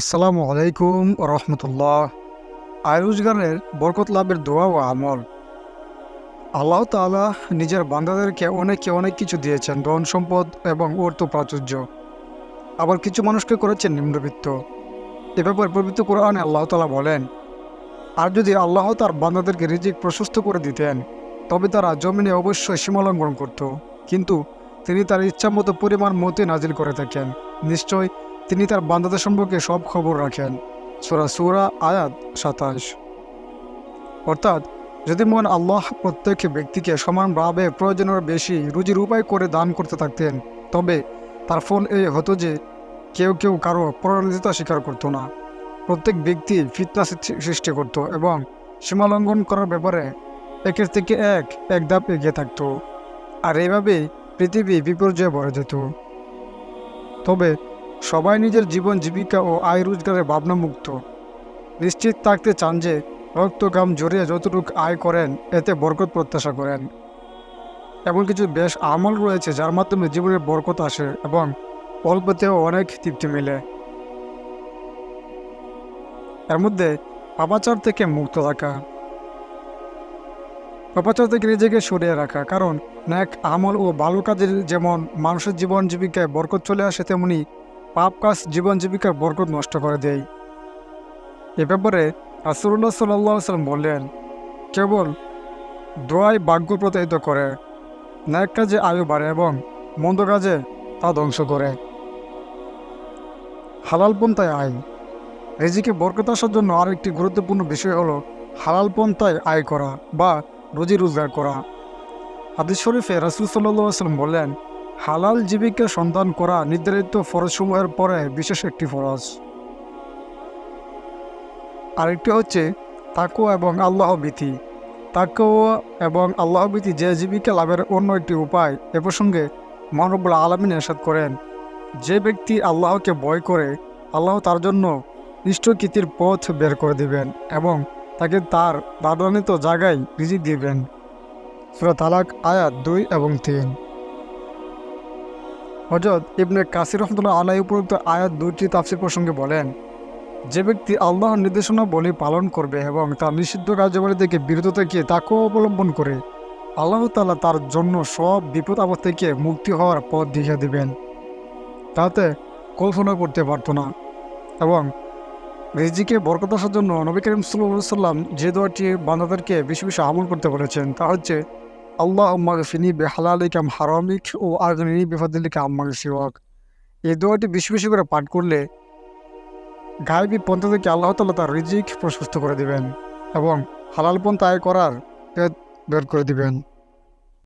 আসসালামু আলাইকুম রহমতুল্লাহ। আয় রোজগারের বরকত লাভের দোয়া ও আমল। আল্লাহ তাআলা নিজের বান্দাদেরকে অনেকে অনেক কিছু দিয়েছেন, ধন সম্পদ এবং অর্থ প্রাচুর্য। আবার কিছু মানুষকে করেছেন নিম্নবিত্ত। এ ব্যাপারে পবিত্র কোরআনে আল্লাহ তাআলা বলেন, আর যদি আল্লাহ তার বান্দাদেরকে রিজিক প্রশস্ত করে দিতেন, তবে তারা জমিনে অবশ্যই সীমালঙ্ঘন করত। কিন্তু তিনি তার ইচ্ছামতো পরিমাণ মতে নাজিল করে থাকেন। নিশ্চয় তিনি তার বান্দাদের সম্পর্কে সব খবর রাখেন। সুরা সুরা আয়াত সাতাশ। অর্থাৎ, যদি মন আল্লাহ প্রত্যেক ব্যক্তিকে সমানভাবে প্রয়োজনের বেশি রুজির উপায় করে দান করতে থাকতেন, তবে তার ফল এই হতো যে, কেউ কেউ কারও পরাজিতা স্বীকার করতো না। প্রত্যেক ব্যক্তি ফিতনা সৃষ্টি করত এবং সীমালঙ্ঘন করার ব্যাপারে একের থেকে এক এক ধাপ এগিয়ে থাকতো। আর এইভাবেই পৃথিবী বিপর্যয়ে ভরে যেত। তবে সবাই নিজের জীবন, জীবিকা ও আয় রোজগারের ভাবনামুক্ত নিশ্চিত থাকতে চান যে রক্ত জড়িয়ে যতটুকু আয় করেন, এতে বরকত প্রত্যাশা করেন। এমন কিছু বেশ আমল রয়েছে যার মাধ্যমে জীবনের বরকত আসে এবং অল্পতেও অনেক তৃপ্তি মেলে। এর মধ্যে পাপাচার থেকে মুক্ত থাকা। পাপাচার থেকে নিজেকে সরিয়ে রাখা, কারণ ন্যাক আমল ও ভালো কাজের যেমন মানুষের জীবন, জীবিকায় বরকত চলে আসে, তেমনি পাপ কাজ জীবন জীবিকার বরকত নষ্ট করে দেয়। এ ব্যাপারে রাসুল্লাহ সাল্লাহ সাল্লাম বললেন, কেবল দোয়াই ভাগ্য প্রতারিত করে ন্যাক কাজে আয়ু বাড়ে এবং মন্দ কাজে তা ধ্বংস করে। হালাল পন্থায় আয়। রেজিকে বরকত আসার জন্য আরেকটি গুরুত্বপূর্ণ বিষয় হলো হালাল পন্থায় আয় করা বা রুজি রোজগার করা। হাদিস শরীফে রাসুল সাল্লাহ সাল্লাম বললেন হালাল জীবিকা সন্ধান করা নির্ধারিত ফরজসমূহের পরে বিশেষ একটি ফরজ। আরেকটি হচ্ছে তাকো এবং আল্লাহ ভীতি তাকো এবং আল্লাহ ভীতি যে জীবিকা লাভের অন্য একটি উপায়, এ প্রসঙ্গে মহানবুল আলমিন এরশাদ করেন, যে ব্যক্তি আল্লাহকে ভয় করে, আল্লাহ তার জন্য ইষ্টকৃতির পথ বের করে দিবেন এবং তাকে তার দাদানিত জায়গায় রিজিক দিবেন। সুরা তালাক আয়াত দুই এবং তিন। হজরত ইবনে কাসির রহমতুল্লাহ আলাই উপরোক্ত আয়াত দুইটি তাফসির প্রসঙ্গে বলেন, যে ব্যক্তি আল্লাহর নির্দেশনা বলি পালন করবে এবং তার নিষিদ্ধ কার্যাবলী থেকে বিরত থেকে তাকেও অবলম্বন করে আল্লাহ তাআলা তার জন্য সব বিপদ আপদ থেকে মুক্তি হওয়ার পথ দেখিয়ে দিবেন। তাতে কল্পনা করতে পারতো না এবং রিজিকে বরকত আসার জন্য নবী করিম সাল্লাম যে দোয়াটি বান্দাদেরকে বেশি বেশি আমল করতে বলেছেন, তা হচ্ছে আল্লাহ আম্মাগ ফিনি বেহালালিকাম হারামিক ও আগনি বেফাদিলিকা আম্মাগ সিওয়াক এই দোয়াটি বেশি বেশি করে পাঠ করলে গায়বী পন্থা থেকে আল্লাহ তাল্লাহ তার রিজিক প্রশস্ত করে দিবেন এবং হালাল পন্থা আয় করার বের করে দিবেন।